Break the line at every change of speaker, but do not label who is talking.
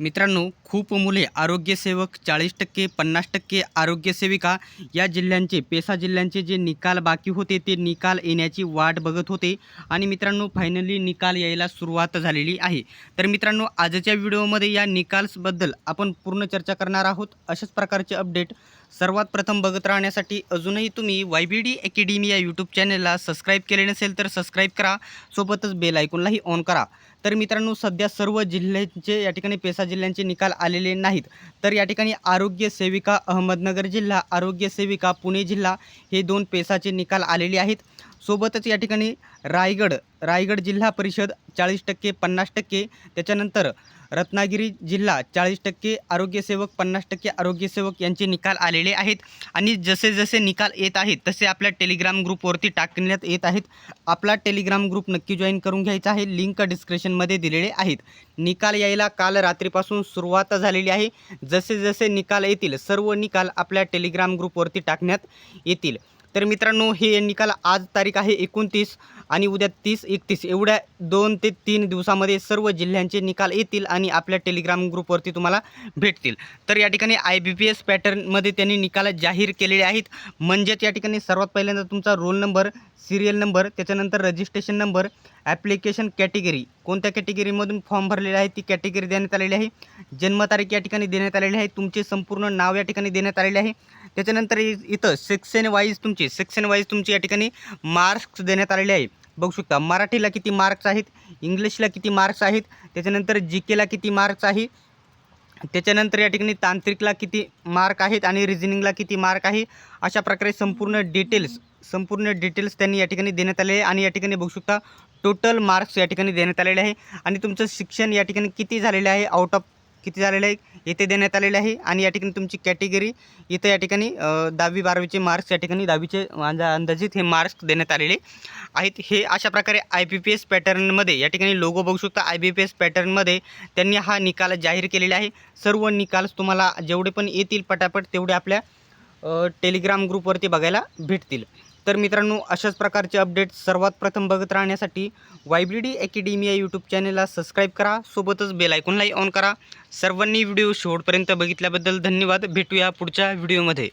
मित्रांनो खूप मुले आरोग्यसेवक चाळीस टक्के पन्नास टक्के आरोग्यसेविका या जिल्ह्यांचे पेसा जिल्ह्यांचे जे निकाल बाकी होते ते निकाल येण्याची वाट बघत होते. आणि मित्रांनो फायनली निकाल यायला सुरुवात झालेली आहे. तर मित्रांनो आजच्या व्हिडिओमध्ये या निकाल्सबद्दल आपण पूर्ण चर्चा करणार आहोत. अशाच प्रकारचे अपडेट सर्वात प्रथम बघत राहण्यासाठी अजूनही तुम्ही वाय बी डी अकॅडमी या यूट्यूब चॅनलला सबस्क्राईब केले नसेल तर सबस्क्राईब करा. सोबतच बेल आयकॉनलाही ऑन करा. तर मित्रांनो सध्या सर्व जिल्ह्यांचे या ठिकाणी पेसा जिल्ह्यांचे निकाल आलेले नाहीत. तर या ठिकाणी आरोग्य सेविका अहमदनगर जिल्हा आरोग्य सेविका पुणे जिल्हा हे दोन पेसाचे निकाल आलेले आहेत. सोबतच या ठिकाणी रायगड रायगड जिल्हा परिषद चाळीस टक्के पन्नास टक्के त्याच्यानंतर रत्नागिरी जिल्हा चाळीस टक्के आरोग्यसेवक पन्नास टक्के आरोग्यसेवक यांचे निकाल आलेले आहेत. आणि जसे जसे निकाल येत आहेत तसे आपल्या टेलिग्राम ग्रुपवरती टाकण्यात येत आहेत. आपला टेलिग्राम ग्रुप नक्की जॉईन करून घ्यायचा आहे. लिंक डिस्क्रिप्शनमध्ये दिलेले आहेत. निकाल यायला काल रात्रीपासून सुरुवात झालेली आहे. जसे जसे निकाल येतील सर्व निकाल आपल्या टेलिग्राम ग्रुपवरती टाकण्यात येतील. तर मित्रांनो हे निकाल आज तारीख आहे एकोणतीस आणि उद्या तीस एकतीस. एवढ्या दोन ते तीन दिवसामध्ये सर्व जिल्ह्यांचे निकाल येतील आणि आपल्या टेलिग्राम ग्रुपवरती तुम्हाला भेटतील. तर या ठिकाणी आय बी पी एस पॅटर्नमध्ये त्यांनी निकाल जाहीर केलेले आहेत. म्हणजेच या ठिकाणी सर्वात पहिल्यांदा तुमचा रोल नंबर सिरियल नंबर त्याच्यानंतर रजिस्ट्रेशन नंबर ॲप्लिकेशन कॅटेगरी कोणत्या कॅटेगरीमधून फॉर्म भरलेले आहे ती कॅटेगरी देण्यात आलेली आहे. जन्मतारीख या ठिकाणी देण्यात आलेली आहे. तुमचे संपूर्ण नाव या ठिकाणी देण्यात आलेले आहे. त्याच्यानंतर इ- इथं सेक्शन वाईज तुमची सेक्शन वाईज तुमची या ठिकाणी मार्क्स देण्यात आलेले आहे. बघू शकता मराठीला किती मार्क्स आहेत इंग्लिशला किती मार्क्स आहेत त्याच्यानंतर जी केला किती मार्क्स आहे त्याच्यानंतर या ठिकाणी तांत्रिकला किती मार्क आहेत आणि रिझनिंगला किती मार्क आहे अशा प्रकारे संपूर्ण डिटेल्स संपूर्ण डिटेल्स त्यांनी या ठिकाणी देण्यात आले आहे आणि या ठिकाणी बघू शकता टोटल मार्क्स या ठिकाणी देण्यात आलेले आहे. आणि तुमचं शिक्षण या ठिकाणी किती झालेलं आहे आउट ऑफ किती झालेलं आहे येथे देण्यात आलेले आहे आणि या ठिकाणी तुमची कॅटेगरी इथं या ठिकाणी दहावी बारावीचे मार्क्स या ठिकाणी दहावीचे अंदा अंदाजित हे मार्क्स देण्यात आलेले आहेत. हे अशा प्रकारे आय बी पी एस पॅटर्नमध्ये या ठिकाणी लोगो बघू शकता आय बी पी एस पॅटर्नमध्ये त्यांनी हा निकाल जाहीर केलेला आहे. सर्व निकाल तुम्हाला जेवढे पण येतील पटापट तेवढे आपल्या टेलिग्राम ग्रुपवरती बघायला भेटतील. तर मित्रांनो अशाच प्रकारचे अपडेट सर्वात प्रथम बघत राहण्यासाठी Y B D B academy या यूट्यूब चॅनलला सबस्क्राईब करा. सोबतच बेल आयकॉनलाही ऑन करा. सर्वांनी व्हिडिओ शेवटपर्यंत बघितल्याबद्दल धन्यवाद. भेटूया पुढच्या व्हिडिओमध्ये